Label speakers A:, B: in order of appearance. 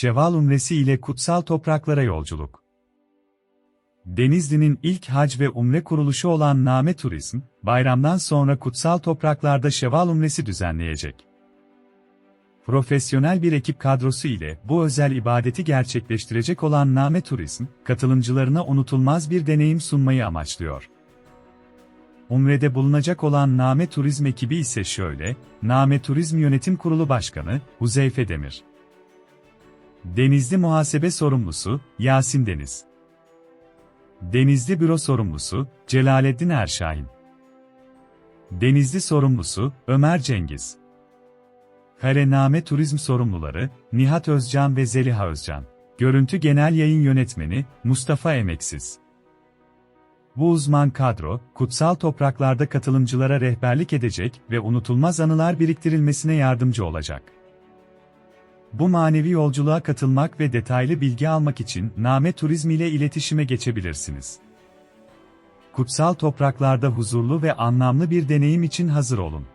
A: Şeval Umresi ile kutsal topraklara yolculuk. Denizli'nin ilk hac ve umre kuruluşu olan Name Turizm, bayramdan sonra kutsal topraklarda Şeval Umresi düzenleyecek. Profesyonel bir ekip kadrosu ile bu özel ibadeti gerçekleştirecek olan Name Turizm, katılımcılarına unutulmaz bir deneyim sunmayı amaçlıyor. Umre'de bulunacak olan Name Turizm ekibi ise şöyle, Name Turizm Yönetim Kurulu Başkanı, Huzeyfe Demir. Denizli Muhasebe Sorumlusu, Yasin Deniz. Denizli Büro Sorumlusu, Celaleddin Erşahin. Denizli Sorumlusu, Ömer Cengiz. Karename Turizm Sorumluları, Nihat Özcan ve Zeliha Özcan. Görüntü Genel Yayın Yönetmeni, Mustafa Emeksiz. Bu uzman kadro, kutsal topraklarda katılımcılara rehberlik edecek ve unutulmaz anılar biriktirilmesine yardımcı olacak. Bu manevi yolculuğa katılmak ve detaylı bilgi almak için Name Turizm ile iletişime geçebilirsiniz. Kutsal topraklarda huzurlu ve anlamlı bir deneyim için hazır olun.